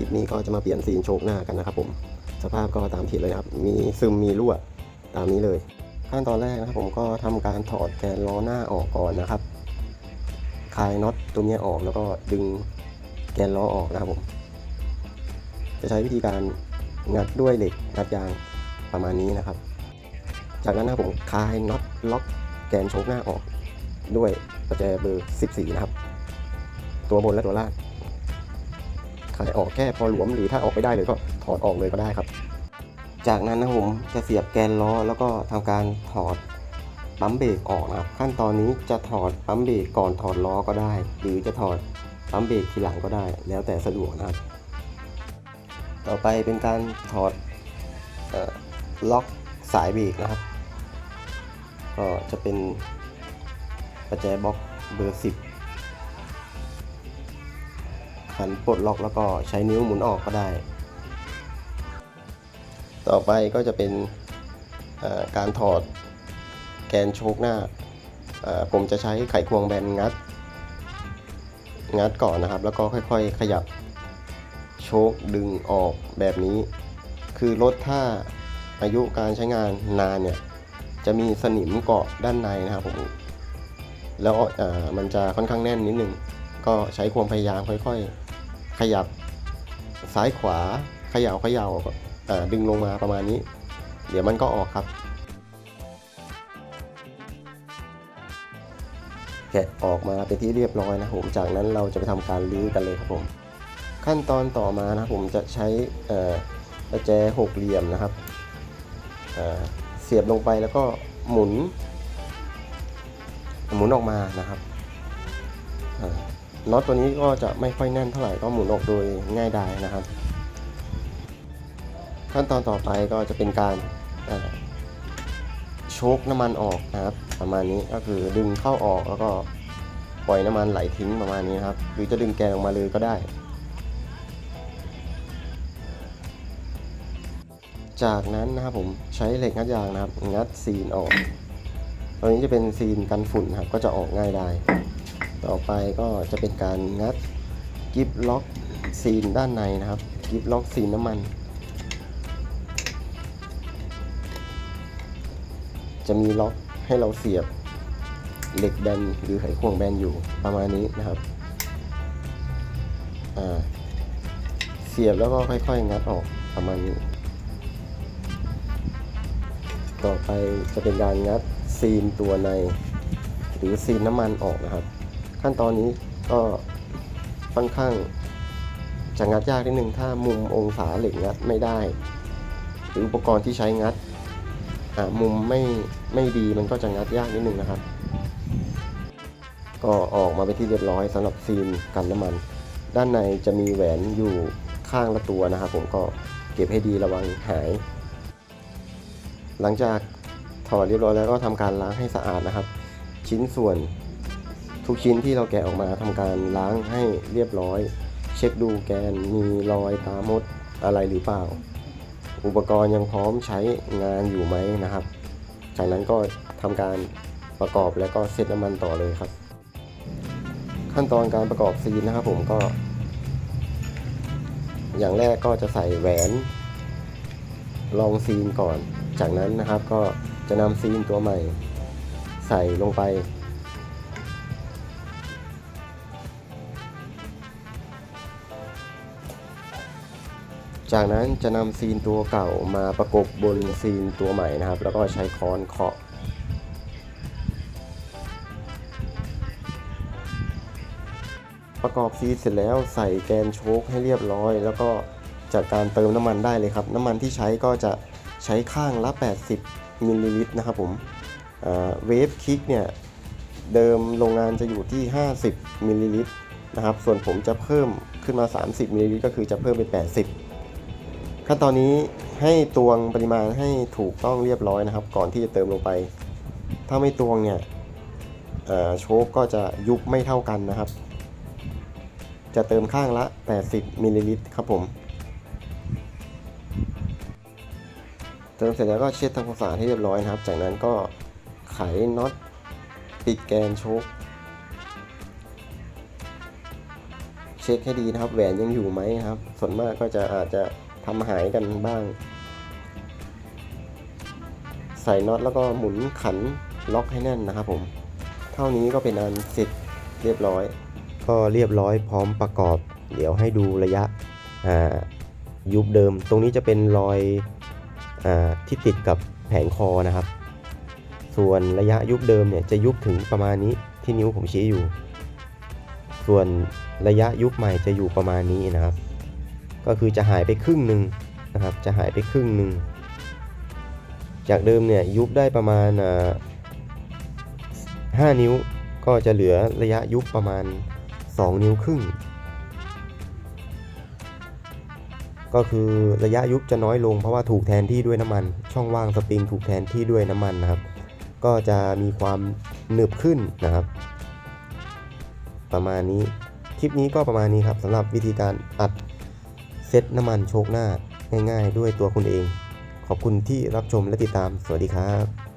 ลิปนี้ก็จะมาเปลี่ยนซีนโชคหน้ากันนะครับผมสภาพก็ตามที่เลยครับ มีซึมมีรั่วตามนี้เลย ขั้นตอนแรกนะครับผมก็ทำการถอดแกนล้อหน้าออกก่อนนะครับคลายน็อตตัวนี้ออกแล้วก็ดึงแกนล้อออกนะครับผม จะใช้วิธีการงัดด้วยเหล็กงัดยางประมาณนี้นะครับ จากนั้นนะครับผมคลายน็อตล็อกแกนโชคหน้าออก ด้วยประแจเบอร์ 14 นะครับ ตัวบนและตัวล่าง คลายออกแค่พอหลวมหรือถ้าออกไม่ได้เลยก็ถอดออกเลยก็ได้ครับ จากนั้นนะผมจะเสียบแกนล้อแล้วก็ทำการถอดปั๊มเบรกออกนะครับขั้นตอนนี้จะถอดปั๊มเบรกก่อนถอดล้อก็ได้ หรือจะถอดปั๊มเบรกทีหลังก็ได้ แล้วแต่สะดวกนะครับ ต่อไปเป็นการถอดออล็อกสายเบรกนะครับ ก็จะเป็นประแจบล็อกเบอร์ 10ันปลดล็อกแล้วก็ใช้นิ้วหมุนออกก็ได้ ต่อไปก็จะเป็นการถอดแกนโชคหน้า ผมจะใช้ไขควงแบนงัด งัดก่อนนะครับ แล้วก็ค่อยๆขยับโชคดึงออกแบบนี้ คือรถถ้าอายุการใช้งานนานเนี่ย จะมีสนิมเกาะด้านในนะครับผมแล้วมันจะค่อนข้างแน่นนิดนึงก็ใช้ความพยายามค่อย ขยับซ้ายขวาเขย่าเขย่าเอ่อดึงลงมาประมาณนี้ เดี๋ยวมันก็ออกครับ แกะออกมาเป็นที่เรียบร้อยนะผมจากนั้นเราจะไปทำการรื้อกันเลยครับผม ขั้นตอนต่อมานะผมจะใช้ประแจหกเหลี่ยมนะครับเเสียบลงไปแล้วก็หมุน หมุนออกมานะครับ น็อตตัวนี้ก็จะไม่ค่อยแน่นเท่าไหร่ก็หมุนออกโดยง่ายดายนะครับ ขั้นตอนต่อไปก็จะเป็นการโชคน้ำมันออกนะครับ ประมาณนี้ก็คือดึงเข้าออกแล้วก็ปล่อยน้ำมันไหลทิ้งประมาณนี้นะครับ หรือจะดึงแกนออกมาเลยก็ได้ จากนั้นนะครับผมใช้เหล็กงัดยางนะครับ งัดซีนออกตัวนี้จะเป็นซีนกันฝุ่นครับก็จะออกง่ายได้ ต่อไปก็จะเป็นการงัดกิฟล็อกซีนด้านในนะครับกิฟล็อกซีนน้ำมัน จะมีล็อกให้เราเสียบเหล็กแบนหรือไขควงแบนอยู่ประมาณนี้นะครับเสียบแล้วก็ค่อยๆ งัดออกประมาณนี้ ต่อไปจะเป็นการงัดซีนตัวใน หรือซีนน้ำมันออกนะครับ ขั้นตอนนี้ก็ค่อนข้างจะงัดยากนิดนึงถ้ามุมองศาเหล็กงัดไม่ได้ หรืออุปกรณ์ที่ใช้งัดมุมไม่ไม่ดีมันก็จะงัดยากนิดนึงนะครับ ก็ออกมาเป็นที่เรียบร้อยสำหรับซีนกันน้ำมัน ด้านในจะมีแหวนอยู่ข้างละตัวนะครับผมก็เก็บให้ดีระวังหาย หลังจากถอดเรียบร้อยแล้วก็ทำการล้างให้สะอาดนะครับ ชิ้นส่วน ทุกชิ้นที่เราแกะออกมาทำการล้างให้เรียบร้อย เช็คดูแกนมีรอยตามดอะไรหรือเปล่า อุปกรณ์ยังพร้อมใช้งานอยู่ไหมนะครับ จากนั้นก็ทำการประกอบแล้วก็เซตน้ำมันต่อเลยครับ ขั้นตอนการประกอบซีนนะครับผมก็ อย่างแรกก็จะใส่แหวนลองซีนก่อน จากนั้นนะครับก็จะนำซีนตัวใหม่ ใส่ลงไป จากนั้นจะนำซีนตัวเก่ามาประกบบนซีนตัวใหม่นะครับ แล้วก็ใช้ค้อนเคาะประกอบซีนเสร็จแล้วใส่แกนโชคให้เรียบร้อย แล้วก็จากการเติมน้ำมันได้เลยครับ น้ำมันที่ใช้ก็จะใช้ข้างละ 80มิลลิลิตรนะครับผมเวฟคิกเนี่ยเดิมโรงงานจะอยู่ที่ 50มิลลิลิตรนะครับ ส่วนผมจะเพิ่มขึ้นมา 30มิลลิลิตรก็คือจะเพิ่มเป็น 80 ขั้นตอนนี้ให้ตวงปริมาณให้ถูกต้องเรียบร้อยนะครับ ก่อนที่จะเติมลงไป ถ้าไม่ตวงเนี่ยโชคก็จะยุบไม่เท่ากันนะครับ จะเติมข้างละ 80มิลลิลิตรครับผม เติมเสร็จแล้วก็เช็ดทำความสะอาดให้เรียบร้อยนะครับ จากนั้นก็ไขน็อตปิดแกนโชคเช็คให้ดีนะครับ แหวนยังอยู่ไหมครับ ส่วนมากก็จะอาจจะ ทำหายกันบ้าง ใส่น็อตแล้วก็หมุนขันล็อกให้แน่นนะครับผม เท่านี้ก็เป็นอันเสร็จเรียบร้อย ก็เรียบร้อยพร้อมประกอบ เดี๋ยวให้ดูระยะยุบเดิม ตรงนี้จะเป็นรอยอที่ติดกับแผงคอนะครับ ส่วนระยะยุบเดิมเนี่ยจะยุบถึงประมาณนี้ที่นิ้วผมชี้อยู่ ส่วนระยะยุบใหม่จะอยู่ประมาณนี้นะครับ ก็คือจะหายไปครึ่งหนึ่งนะครับ จะหายไปครึ่งหนึ่ง จากเดิมเนี่ยยุบได้ประมาณอ่า5นิ้ว ก็จะเหลือระยะยุบประมาณ 2 นิ้วครึ่ง ก็คือระยะยุบจะน้อยลงเพราะว่าถูกแทนที่ด้วยน้ำมัน ช่องว่างสปริงถูกแทนที่ด้วยน้ำมันนะครับ ก็จะมีความหนึบขึ้นนะครับ ประมาณนี้ คลิปนี้ก็ประมาณนี้ครับสำหรับวิธีการอัด เซตน้ำมันโชคหน้าง่ายๆ ด้วยตัวคุณเอง ขอบคุณที่รับชมและติดตาม สวัสดีครับ